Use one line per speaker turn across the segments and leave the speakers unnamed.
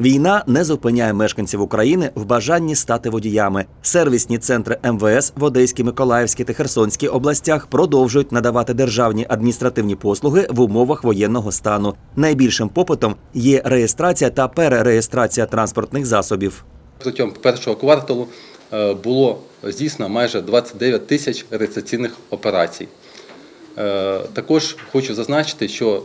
Війна не зупиняє мешканців України в бажанні стати водіями. Сервісні центри МВС в Одеській, Миколаївській та Херсонській областях продовжують надавати державні адміністративні послуги в умовах воєнного стану. Найбільшим попитом є реєстрація та перереєстрація транспортних засобів.
Протягом першого кварталу е, було здійснено майже 29 тисяч реєстраційних операцій. Е, Також хочу зазначити, що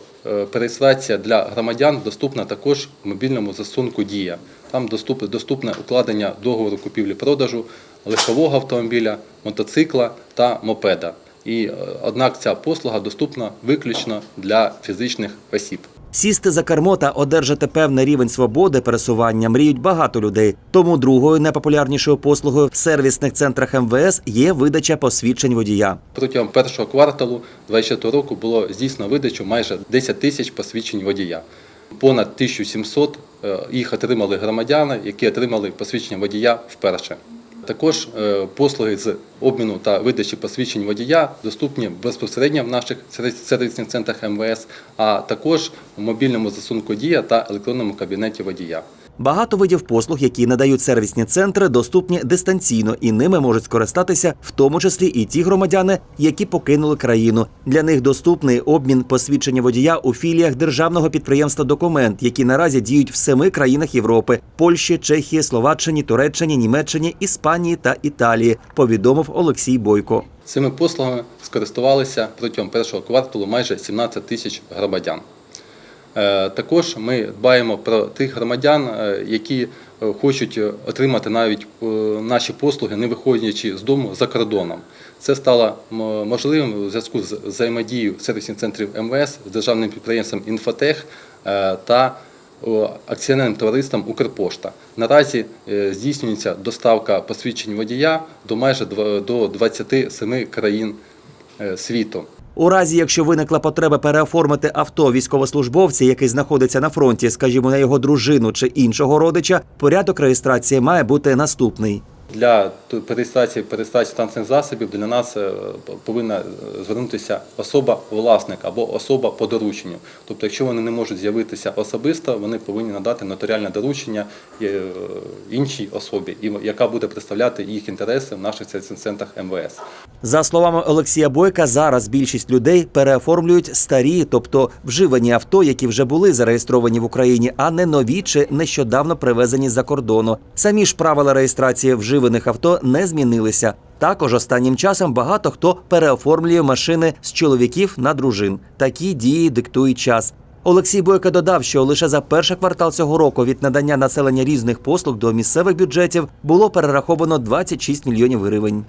переєстрація для громадян доступна також в мобільному застосунку Дія. Там доступ- доступне укладення договору купівлі-продажу легкового автомобіля, мотоцикла та мопеда. І е, однак ця послуга доступна виключно для фізичних осіб.
Сісти за кермо та одержати певний рівень свободи пересування мріють багато людей. Тому другою найпопулярнішою послугою в сервісних центрах МВС є видача посвідчень водія.
Протягом першого кварталу 2024 року було здійснено видачу майже 10 тисяч посвідчень водія. Понад 1700 е, їх отримали громадяни, які отримали посвідчення водія вперше. Також е, послуги з обміну та видачі посвідчень водія доступні безпосередньо в наших сервісних центрах МВС, а також в мобільному засунку Дія та електронному кабінеті водія.
Багато видів послуг, які надають сервісні центри, доступні дистанційно, і ними можуть скористатися, в тому числі і ті громадяни, які покинули країну. Для них доступний обмін посвідчення водія у філіях державного підприємства Документ, які наразі діють в семи країнах Європи: Польщі, Чехії, Словаччині, Туреччині, Німеччині, Іспанії та Італії. Повідомив Олексій Бойко.
Цими послугами скористувалися протягом першого кварталу майже 17 тисяч громадян. Е, Також ми дбаємо про тих громадян, е, які е, хочуть отримати навіть наші послуги, не виходячи з дому за кордоном. Це стало можливим у зв'язку з взаємодією сервісних центрів МВС з державним підприємством Інфотех та акціонерним товариством Укрпошта. Наразі здійснюється доставка посвідчень водія до майже до 27 країн світу.
У разі, якщо виникла потреба переоформити авто військовослужбовця, який знаходиться на фронті, скажімо, на його дружину чи іншого родича, порядок реєстрації має бути наступний.
Для перереєстрації перереєстрації транспортних засобів для нас е, повинна е, звернутися особа-власник або особа по дорученню. Тобто, якщо вони не можуть з'явитися особисто, вони повинні надати нотаріальне доручення е, іншій особі, яка буде представляти їх інтереси в наших центрах МВС.
За словами Олексія Бойка, зараз більшість людей переоформлюють старі, тобто вживані авто, які вже були зареєстровані в Україні, а не нові чи нещодавно привезені з-за кордону. Самі ж правила реєстрації вживаних авто не змінилися. Також останнім часом багато хто переоформлює машини з чоловіків на дружин. Такі дії диктують час. Олексій Бойко додав, що лише за перший квартал цього року від надання населення різних послуг до місцевих бюджетів було перераховано 26 мільйонів гривень.